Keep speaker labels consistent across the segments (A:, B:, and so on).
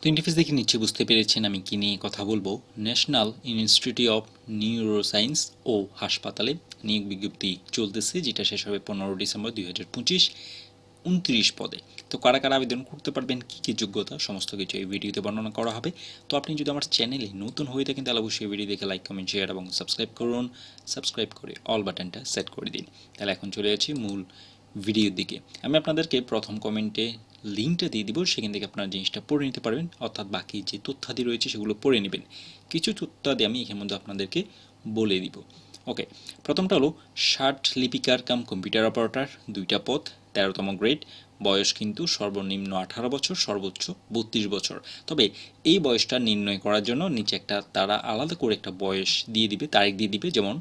A: তো ইন্টারফেস দেখে নিচ্ছে, বুঝতে পেরেছেন আমি কি নিয়ে কথা বলব। ন্যাশনাল ইনস্টিটিউট অফ নিউরোসায়েন্স ও হাসপাতালে নিয়োগ বিজ্ঞপ্তি চলতেছে, যেটা শেষ হবে পনেরো ডিসেম্বর দুই হাজার পঁচিশ, উনত্রিশ পদে। তো কারা কারা আবেদন করতে পারবেন, কী কী যোগ্যতা, সমস্ত কিছু এই ভিডিওতে বর্ণনা করা হবে। তো আপনি যদি আমার চ্যানেলে নতুন হয়ে থাকেন, তাহলে অবশ্যই ভিডিও দেখে লাইক, কমেন্ট, শেয়ার এবং সাবস্ক্রাইব করুন। সাবস্ক্রাইব করে অল বাটনটা সেট করে দিন। তাহলে এখন চলে যাচ্ছি মূল ভিডিওর দিকে। আমি আপনাদেরকে প্রথম কমেন্টে লিঙ্কটা দিয়ে দিব, সেখান থেকে আপনারা জিনিসটা পড়ে নিতে পারবেন। অর্থাৎ বাকি যে তথ্যাদি রয়েছে, সেগুলো পড়ে নেবেন। কিছু তথ্যাদি আমি এখানের মধ্যে আপনাদেরকে বলে দিব। ওকে প্রথমটা হলো, ষাট লিপিকার কাম কম্পিউটার অপারেটর দুইটা পদ তেরোতম গ্রেড বয়স কিন্তু সর্বনিম্ন আঠারো বছর, সর্বোচ্চ বত্রিশ বছর। তবে এই বয়সটা নির্ণয় করার জন্য নিচে একটা, তারা আলাদা করে একটা বয়স দিয়ে দিবে, তারিখ দিয়ে দিবে, যেমন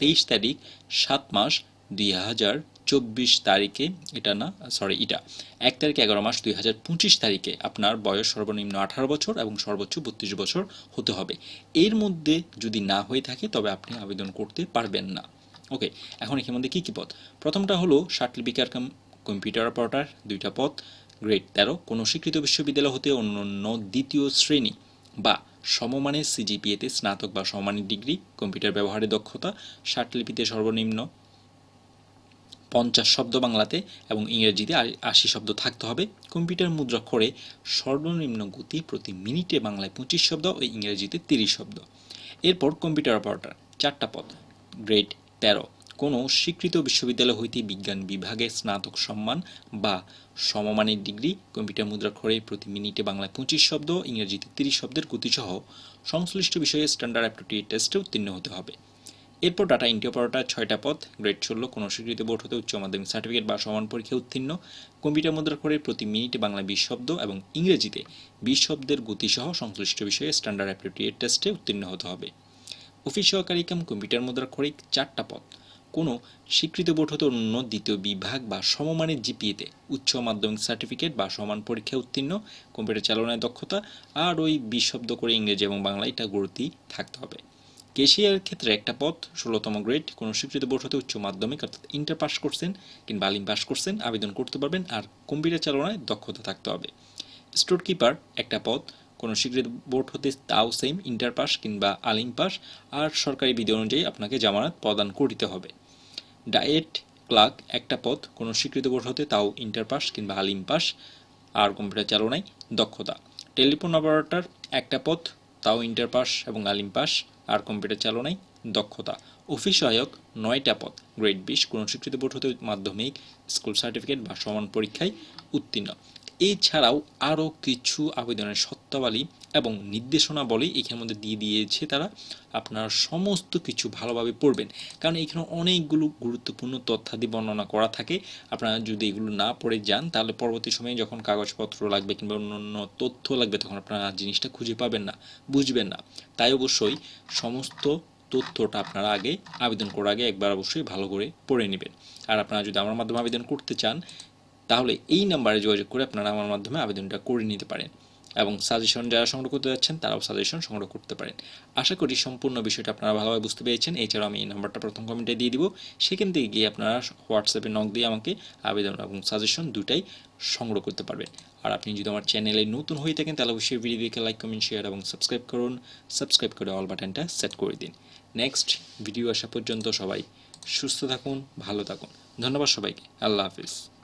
A: তেইশ তারিখ, সাত মাস, দুই হাজার চব্বিশ তারিখে, এটা না সরি এটা। এক তারিখে এগারো মাস, দুই হাজার পঁচিশ তারিখে আপনার বয়স সর্বনিম্ন আঠারো বছর এবং সর্বোচ্চ বত্রিশ বছর হতে হবে। এর মধ্যে যদি না হয়ে থাকে, তবে আপনি আবেদন করতে পারবেন না। ওকে, এখন এখানের মধ্যে কী কী পদ? প্রথমটা হলো সার্টিফিকার কাম, কম্পিউটার অপারেটর, দুইটা পদ, গ্রেড তেরো, কোনো স্বীকৃত বিশ্ববিদ্যালয় হতে অন্যান্য দ্বিতীয় শ্রেণি, বা সমমানের সিজিপিএতে স্নাতক বা সমমানের ডিগ্রি, কম্পিউটার ব্যবহারে দক্ষতা ষাটলিপিতে সর্বনিম্ন পঞ্চাশ শব্দ বাংলাতে এবং ইংরেজিতে আশি শব্দ থাকতে হবে। কম্পিউটার মুদ্রা মুদ্রাক্ষরে সর্বনিম্ন গতি প্রতি মিনিটে বাংলায় পঁচিশ শব্দ ও ইংরেজিতে তিরিশ শব্দ। এরপর কম্পিউটার অপারেটর, চারটা পদ। গ্রেড তেরো। কোনো স্বীকৃত বিশ্ববিদ্যালয় হইতে বিজ্ঞান বিভাগে স্নাতক সম্মান বা সমমানের ডিগ্রি কম্পিউটার মুদ্রা মুদ্রাক্ষরে প্রতি মিনিটে বাংলায় পঁচিশ শব্দ ইংরেজিতে তিরিশ শব্দের গতিসহ সংশ্লিষ্ট বিষয়ে স্ট্যান্ডার্ড অ্যাপটিটিউড টেস্টে উত্তীর্ণ হতে হবে। এরপর ডাটা এন্ট্রি অপারেটর ছয়টা পদ গ্রেড ষোলো কোনো স্বীকৃত বোর্ড হতে উচ্চ মাধ্যমিক সার্টিফিকেট বা সমান পরীক্ষায় উত্তীর্ণ। কম্পিউটার মুদ্রা করে প্রতি মিনিটে বাংলা বিশ শব্দ এবং ইংরেজিতে বিশ শব্দের গতিসহ সংশ্লিষ্ট বিষয়ে স্ট্যান্ডার্ড অ্যাপটিটিউড টেস্টে উত্তীর্ণ হতে হবে। অফিস সহকারী কাম কম্পিউটার মুদ্রা খরিক চারটা পদ। কোনো স্বীকৃত বোর্ড হতে অন্য দ্বিতীয় বিভাগ বা সমমানের জিপিএতে উচ্চ মাধ্যমিক সার্টিফিকেট বা সমান পরীক্ষায় উত্তীর্ণ। কম্পিউটার চালনায় দক্ষতা আর ওই বিশ শব্দ করে ইংরেজি এবং বাংলা এটা গতি থাকতে হবে। কেশিয়ার ক্ষেত্রে একটা পদ ষোলোতম গ্রেড, কোনো স্বীকৃত বোর্ড হতে উচ্চ মাধ্যমিক, অর্থাৎ ইন্টার পাস করছেন কিংবা আলিম পাস করছেন, আবেদন করতে পারবেন আর কম্পিউটার চালনায় দক্ষতা থাকতে হবে। স্টোর কিপার, একটা পদ কোনো স্বীকৃত বোর্ড হতে তাও সেম ইন্টার পাস কিংবা আলিম পাস, আর সরকারি বিধি অনুযায়ী আপনাকে জামানত প্রদান করিতে হবে। ডায়েট ক্লার্ক একটা পদ কোনো স্বীকৃত বোর্ড হতে তাও ইন্টার পাস কিংবা আলিম পাস, আর কম্পিউটার চালনায় দক্ষতা। টেলিফোন অপারেটর, একটা পথ, তাও ইন্টার পাস এবং আলিম পাস আর কম্পিউটার চালনায় দক্ষতা। অফিস সহায়ক নয়টা পদ গ্রেড বিশ, কোনো স্বীকৃত বোর্ড হতে মাধ্যমিক স্কুল সার্টিফিকেট বা সমান পরীক্ষায় উত্তীর্ণ। এছাড়াও আরও কিছু আবেদনের সত্তাবলী এবং নির্দেশনা নির্দেশনাবলী এখানের মধ্যে দিয়ে দিয়েছে তারা, আপনারা সমস্ত কিছু ভালোভাবে পড়বেন। কারণ এখানে অনেকগুলো গুরুত্বপূর্ণ তথ্যাদি বর্ণনা করা থাকে। আপনারা যদি এগুলো না পড়ে যান, তাহলে পরবর্তী সময়ে যখন কাগজপত্র লাগবে কিংবা অন্য তথ্য লাগবে, তখন আপনারা জিনিসটা খুঁজে পাবেন না, বুঝবেন না। তাই অবশ্যই সমস্ত তথ্যটা আপনারা আগে আবেদন করার আগে একবার অবশ্যই ভালো করে পড়ে নেবেন। আর আপনারা যদি আমার মাধ্যমে আবেদন করতে চান, তাহলে এই নাম্বারে যোগাযোগ করে আপনারা আমার মাধ্যমে আবেদনটা করে নিতে পারেন। এবং সাজেশন যারা সংগ্রহ করতে যাচ্ছেন, তারাও সাজেশন সংগ্রহ করতে পারেন। আশা করি সম্পূর্ণ বিষয়টা আপনারা ভালোভাবে বুঝতে পেরেছেন। এছাড়াও আমি এই নাম্বারটা প্রথম কমেন্টে দিয়ে দিব। সেখান থেকে গিয়ে আপনারা হোয়াটসঅ্যাপে নক দিয়ে আমাকে আবেদন এবং সাজেশন দুটাই সংগ্রহ করতে পারবেন। আর আপনি যদি আমার চ্যানেলে নতুন হয়ে থাকেন, তাহলে অবশ্যই ভিডিওকে লাইক কমেন্ট শেয়ার এবং সাবস্ক্রাইব করুন। সাবস্ক্রাইব করে অল বাটনটা সেট করে দিন। নেক্সট ভিডিও আসা পর্যন্ত সবাই সুস্থ থাকুন, ভালো থাকুন। ধন্যবাদ সবাইকে। আল্লাহ হাফিজ।